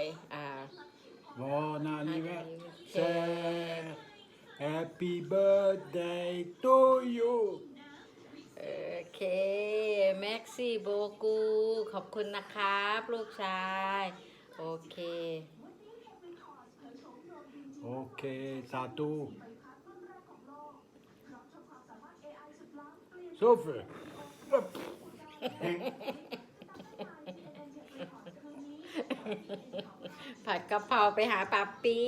ยอ่า Buon anniversaire. Happy birthday to you. โอเคแม็กซี่โบกูขอบคุณนะครับ ลูกชาย โอเค Ok, Satu. Sauf. Hop. ผัดกะเพราไปหาปับปี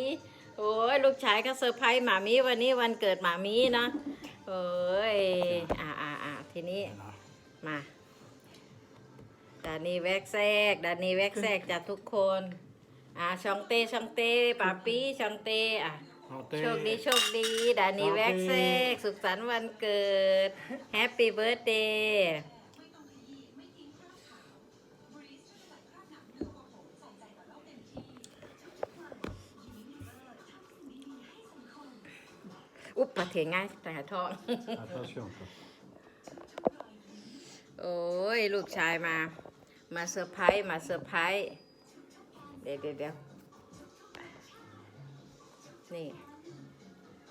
โอ้ยลูกชายก็เซอร์ไพรส์หมามีวันนี้วันเกิดหมามีนะโอ้ยอ่าอ่าอ่าทีนี้มาดานีแวกแซกดานีแวกแซกจากทุกคน อ่าชองเต้ชองเต้ปาปีชองเต้อะ Santé. โชคดีโชคดีดานีแวกแซกสุขสันต์วันเกิดแฮปปี้เบิร์ดเดย์ อุ๊บปะเถียงง่ายแต่ท้อง Attention. quoi. โอ้ย ลูกชายมา มาเซอร์ไพรส์มาเซอร์ไพรส์เดี๋ยวเดี๋ยวเดี๋ยวนี่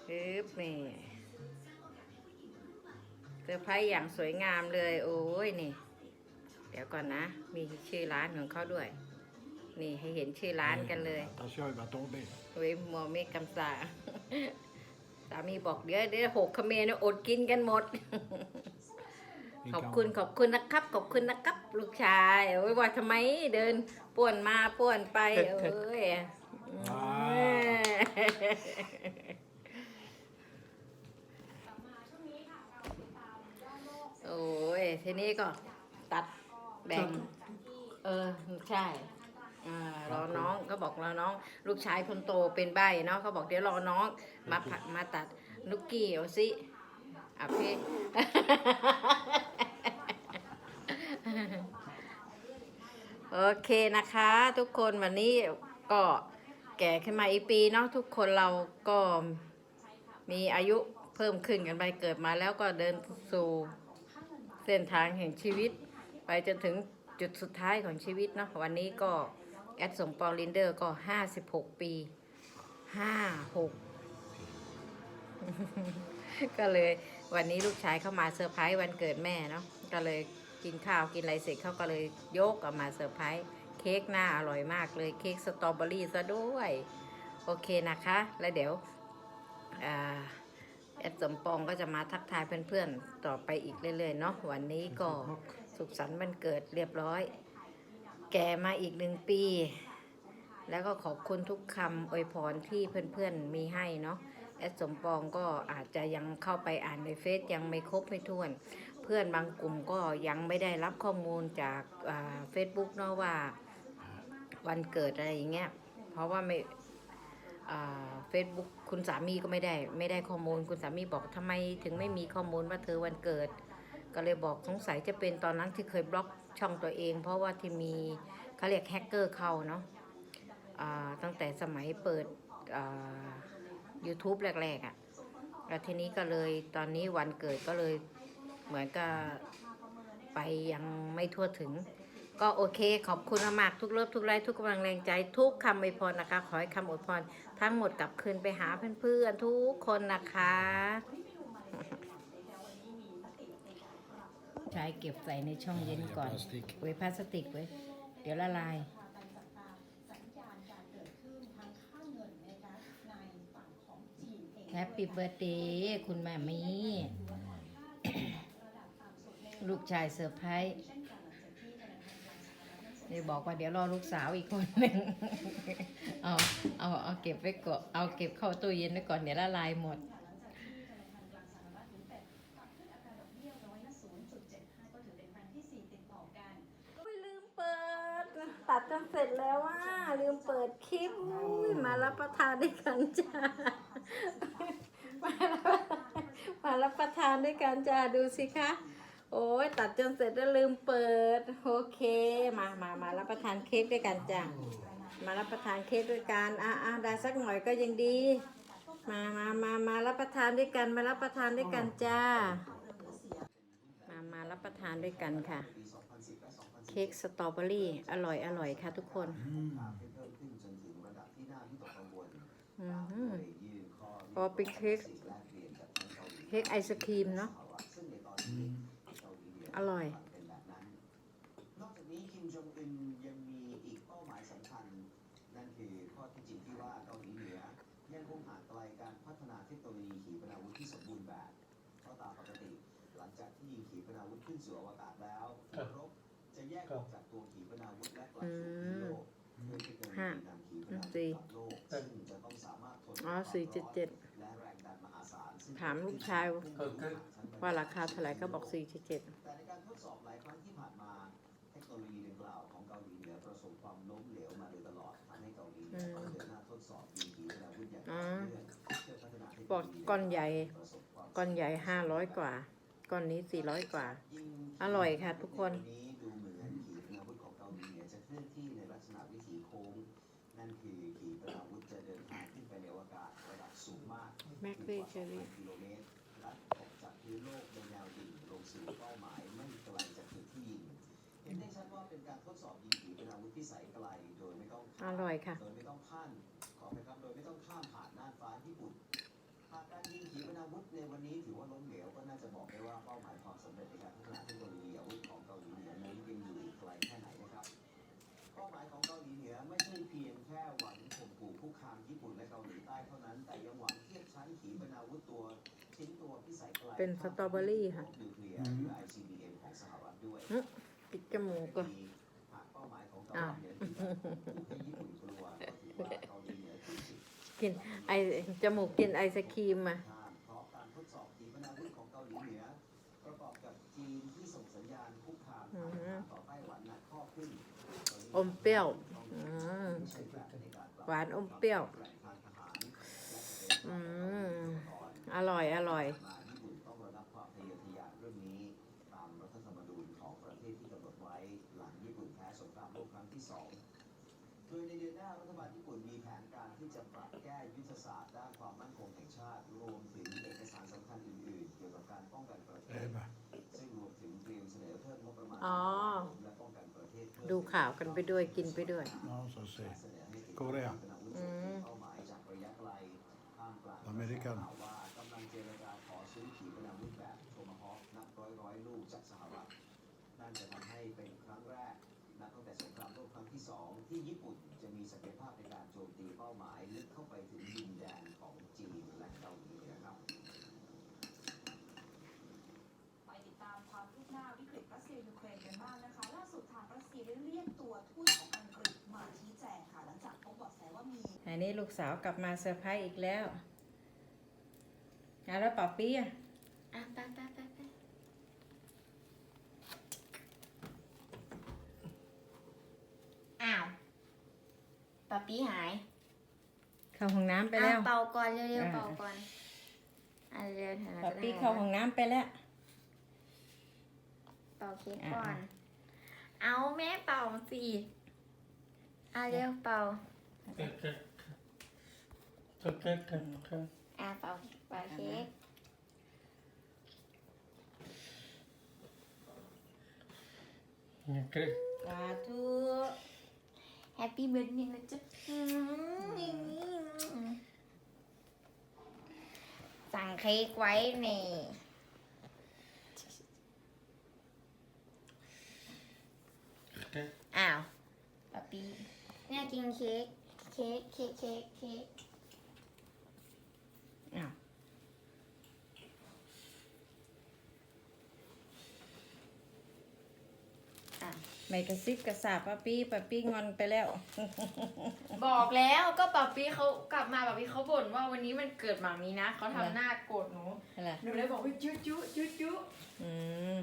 ปึ๊บนี่เซอร์ไพรส์อย่างสวยงามเลย โอ้ย นี่ เดี๋ยวก่อนนะ มีชื่อร้านของเขาด้วย นี่ให้เห็นชื่อร้านกันเลย Attention, il va tomber. เว้ยมัวเมฆกำสา สามีบอกเดี๋ยวเดี๋ยวหกเขมรเนี่ยอดกินกันหมด Il ขอบคุณ calme. ขอบคุณนะครับ ขอบคุณนะครับ ลูกชายโอ้ยว่าทำไมเดินป่วนมาป่วนไปเอ้ยว้าวโอ้ยทีนี้ก็ตัดแบ่งเออใช่ อ่ารอน้องก็บอกรอน้อง ลูกชายคนโตเป็นใบเนาะเขาบอกเดี๋ยวรอน้องมาผัดมาตัดนุกกี้เอาสิอะพี่โอเคนะคะ ทุกคนวันนี้ก็แก่ขึ้นมาอีกปีเนาะทุกคนเราก็มีอายุเพิ่มขึ้นกันไปเกิดมาแล้วก็เดินสู่เส้นทางแห่งชีวิต ไปจนถึงจุดสุดท้ายของชีวิตเนาะวันนี้ก็แอดสมปองลินเดอร์ก็ห้าสิบหกปีห้าหกก็เลยวันนี้ลูกชายเข้ามาเซอร์ไพรส์วันเกิดแม่เนาะก็เลยกินข้าวกินอะไรเสร็จเขาก็เลยยกออกมาเซอร์ไพรส์เค้กหน้าอร่อยมากเลยเค้กสตรอเบอรี่ซะด้วย โอเคนะคะ แล้วเดี๋ยวอ่าแอดสมปองก็จะมาทักทายเพื่อนๆ ต่อไปอีกเรื่อยๆเนาะวันนี้ก็สุขสันต์วันเกิดเรียบร้อย แก่มาอีกหนึ่งปี แล้วก็ขอบคุณทุกคำอวยพรที่เพื่อนๆมีให้เนาะแอดสมปองก็อาจจะยังเข้าไปอ่านในเฟซยังไม่ครบไม่ถ้วน เพื่อนบางกลุ่มก็ยังไม่ได้รับข้อมูลจากเฟซบุ๊กเนาะว่าวันเกิดอะไรอย่างเงี้ย เพราะว่าไม่เฟซบุ๊กคุณสามีก็ไม่ได้ ไม่ได้ข้อมูลคุณสามีบอกทำไมถึงไม่มีข้อมูลว่าเธอวันเกิด ก็เลยบอกสงสัยจะเป็นตอนนั้นที่เคยบล็อก ช่องตัวเอง เพราะว่าที่มีเขาเรียกแฮกเกอร์เข้าเนาะตั้งแต่สมัยเปิด YouTube แรกๆอะ่ะแล้วทีนี้ก็เลยตอนนี้วันเกิดก็เลยเหมือนกับไปยังไม่ทั่วถึง ก็โอเคขอบคุณมากทุกเลิฟทุกไลค์ทุกกำลังแรงใจทุกคำอวยพรนะคะ ขอให้คำอวยพรทั้งหมดกลับคืนไปหาเพื่อนๆทุกคนนะคะ ใช้เก็บใส่ในช่องเย็นก่อนพลาสติกไว้พลาสติกไว้ เดี๋ยวละลายแฮปปี้เบิร์ดเดย์คุณแม่มีลูกชายเซอร์ไพรส์เดี๋ยวบอกว่าเดี๋ยวรอลูกสาวอีกคนหนึ่งเอาเอาเอาเก็บไว้ก่อนเอาเก็บเข้าตู้เย็นไว้ก่อนเดี๋ยวละลายหมด ไม่ลืมเปิด ตันเสร็จแล้วว่าลืมเปิดคลิปอุ๊ยมารับประทานด้วยกันจ้ามารับมารับประทานด้วยกันจ้าดูสิคะ โอ้ยตัดจนเสร็จแล้วลืมเปิด โอเค มามามารับประทานเค้กด้วยกันจ้ามารับประทานเค้กด้วยกันอะอะได้สักหน่อยก็ยังดี มามามามารับประทานด้วยกัน มารับประทานด้วยกันจ้า มามารับประทานด้วยกันค่ะ เค้กสตรอเบอรี่ อร่อยอร่อยค่ะทุกคน Mm. อืมอ๋อเป็นเค้กเค้กไอศครีมเนาะ Mm. อร่อยนอกจากนี้คิมจองอึนยังมีอีกเป้าหมายสำคัญ นั่นคือข้อที่จริงที่ว่าเกาหลีเหนือยังคงห่างไกลการพัฒนาเทคโนโลยีขีปนาวุธที่สมบูรณ์แบบเพราะตามปกติ หลังจากที่ยิงขีปนาวุธขึ้นสู่อวกาศแล้วหัวรบจะ แยกออกจากตัวขีปนาวุธและกลับสู่พื้นโลกเพื่อเทคโนโลยีนำขีปนาวุธกลับโลกซึ่งจะต้องสามารถทนอ๋อต่อสี่เจ็ดเจ็ดและแรงดันมหาศาลซึ่งถามลูกชายว่าราคาเท่าไหร่ก็บอกสี่เจ็ดแต่ในการทดสอบหลายครั้งที่ผ่านมาเทคโนโลยีดังกล่าวของเกาหลีเหนือประสบความล้มเหลวมาโดยตลอดทำให้เกาหลีเหนือต้องเดินหน้าทดสอบยิงขีปนาวุธอย่างต่อเนื่องเพื่อพัฒนาเทคโนบอกโลยีก้อนใหญ่ประสบความก้อนใหญ่ห้าร้อยกว่า ก้อนนี้สี่ร้อยกว่ายิงอร่อยค่ะทุกคนวันี้ดูเหมือน แมกซี่เชอรี่กิโลเมตรและตกจากพื้นโลกในแนวดิ่งลงสู่เป้าหมายไม่ไกลจากจุดที่ยิงเห็นได้ชัดว่าเป็นการทดสอบยิงขีปนาวุธพิสัยไกลโดยไม่ต้องอร่อยค่ะโดยไม่ต้องข้ามขอไปครับโดยไม่ต้องข้ามผ่านน่านฟ้าญี่ปุ่นหากการยิงขีปนาวุธในวันนี้ถือว่าล้มเหลวก็น่าจะบอกได้ว่าเป้าหมายความสำเร็จในการพัฒนาเทคโนโลยีอาวุธของ เป็นสตรอเบอรี่ค่ะนิวเคลียร์หรือ ICBM ของสหรัฐด้วยปิดจมูกก็หากเป้าหมายของเกาหลีเหนือคือการข่มขู่ให้ญี่ปุ่นกลัวก็ถือว่าเกาหลีเหนือถูกสิทธิ์กินไอจมูกกินไอศครีมมาเพราะการทดสอบขีปนาวุธของเกาหลีเหนือประกอบกับจีนที่ส่งสัญญาณคุกคามทางทหารต่อไต้หวันหนักข้อขึ้นอมเปรี้ยวอืมหวานอมเปรี้ยว อืม อร่อย อร่อย โดยในเดือนหน้ารัฐบาลญี่ปุ่นมีแผนการที่จะปรับแก้ยุทธศาสตร์ด้านความมั่นคงแห่งชาติ รวมถึงเอกสารสำคัญอื่นๆ เกี่ยวกับการป้องกันประเทศ Eva. ซึ่งรวมถึงเตรียมเสนอเพิ่มงบประมาณอ๋อและป้องกันประเทศเพิ่มดูข่าวกันไปด้วยกินไปด้วย No, så se. เสนอให้ถึง Korea อืมเป้าหมายจากระยะไกลท่ามกลางอเมริกันข่าวว่ากำลังเจรจาขอซื้อขีปนาวุธแบบโทมาฮอคนับร้อยร้อยๆลูกจากสหรัฐนั่นจะทำให้เป็นครั้งแรก นับตั้งแต่สงครามโลกครั้งที่สองที่ญี่ปุ่นจะมีศักยภาพในการโจมตีเป้าหมายลึกเข้าไปถึงดินแดนของจีนและเกาหลีเหนือครับ ไปติดตามความคืบหน้าวิกฤตรัสเซียยูเครนกันบ้างนะคะ ล่าสุดทางรัสเซียได้เรียกตัวทูตของอังกฤษมาชี้แจงค่ะ หลังจากพบเบาะแสว่ามี อันนี้ลูกสาวกลับมาเซอร์ไพรส์อีกแล้วอะแล้วป๋าปี้อะ อะไปไปไปไปอ้าว ป๊าปี้หายเข้าห้องน้ำไปแล้วอะเป่าก่อนเร็วอ่าๆเป่าก่อนอะเร็วๆเถอะป๋าจะได้ปี้เข้าห้องน้ำไปแล้ว เป่าเค้กอ่าก่อนเอาแม่เป่าสิอะเร็วเป่าอะเป่าเป่าเค้กสาธุ แฮปปี้เบิร์ดเดย์นะจ๊ะอืมสั่งเค้กไว้นี่อ้าวป๊าปี้เนี่ยกินเค้ก เค้ก เค้ก เค้กเค้ก อ้าว อะ ไม่กระซิบกระซาบป๋าปี้ป๋าปี้งอนไปแล้ว บอกแล้วก็ป๊าปี้เขากลับมาป๊าปี้เขาบ่นว่าวันนี้มันเกิดหมามีนะเขาอะไรทำหน้าโกรธหนูอะไร หนูเลยบอกว่าจุ๊จุ๊จุ๊จุ๊อืม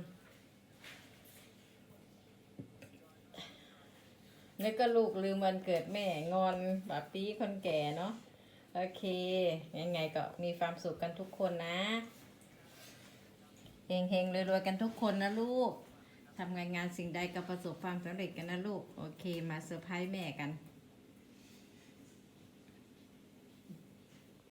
แล้วก็ลูกลืมวันเกิดแม่งอนป๋าปี้คนแก่เนาะโอเค ยังไงก็มีความสุขกันทุกคนนะเฮงเฮงๆรวยๆกันทุกคนนะลูก ทำงานงานสิ่งใดก็ประสบความสำเร็จกันนะลูก โอเค มาเซอร์ไพรส์แม่กัน